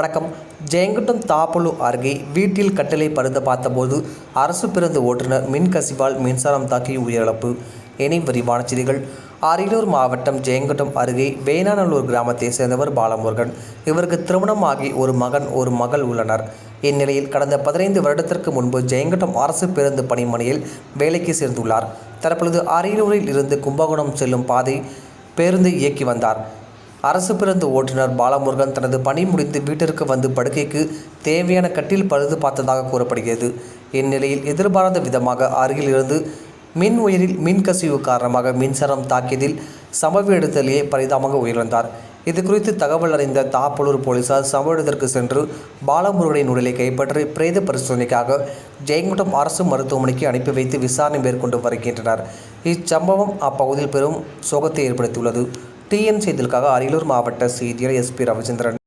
வணக்கம். ஜெயங்குட்டம் தாப்பலு அருகே வீட்டில் கட்டளை பருந்த பார்த்தபோது அரசு பேருந்து ஓட்டுநர் மின் கசிவால் மின்சாரம் தாக்கி உயிரிழப்பு. இனி விரிவான செய்திகள். அரியலூர் மாவட்டம் ஜெயங்கொட்டம் அருகே வேணாநல்லூர் கிராமத்தை சேர்ந்தவர் பாலமுருகன். இவருக்கு திருமணமாகி ஒரு மகன் ஒரு மகள் உள்ளனர். இந்நிலையில் கடந்த பதினைந்து வருடத்திற்கு முன்பு ஜெயங்கட்டம் அரசு பேருந்து பணிமனையில் வேலைக்கு சேர்ந்துள்ளார். தற்பொழுது அரியலூரில் இருந்து கும்பகோணம் செல்லும் பாதை பேருந்து இயக்கி வந்தார். அரசு பேருந்து ஓட்டுநர் பாலமுருகன் தனது பணி முடிந்து வீட்டிற்கு வந்து படுக்கைக்கு தேவையான கட்டில் பழுது பார்த்ததாக கூறப்படுகிறது. இந்நிலையில் எதிர்பாராத விதமாக அருகில் இருந்து மின் உயிரில் மின் கசிவு காரணமாக மின்சாரம் தாக்கியதில் சம்பவ இடத்திலேயே பரிதாபமாக உயிரிழந்தார். இது குறித்து தகவல் அறிந்த தாப்பலூர் போலீசார் சம்பவ இடத்திற்கு சென்று பாலமுருகனின் உடலை கைப்பற்றி பிரேத பரிசோதனைக்காக ஜெயங்குண்டம் அரசு மருத்துவமனைக்கு அனுப்பி வைத்து விசாரணை மேற்கொண்டு வருகின்றனர். இச்சம்பவம் அப்பகுதியில் பெரும் சோகத்தை ஏற்படுத்தியுள்ளது. டிஎன் செய்திகளுக்காக அரியலூர் மாவட்ட செய்தியாளர் எஸ்பி ரவிச்சந்திரன்.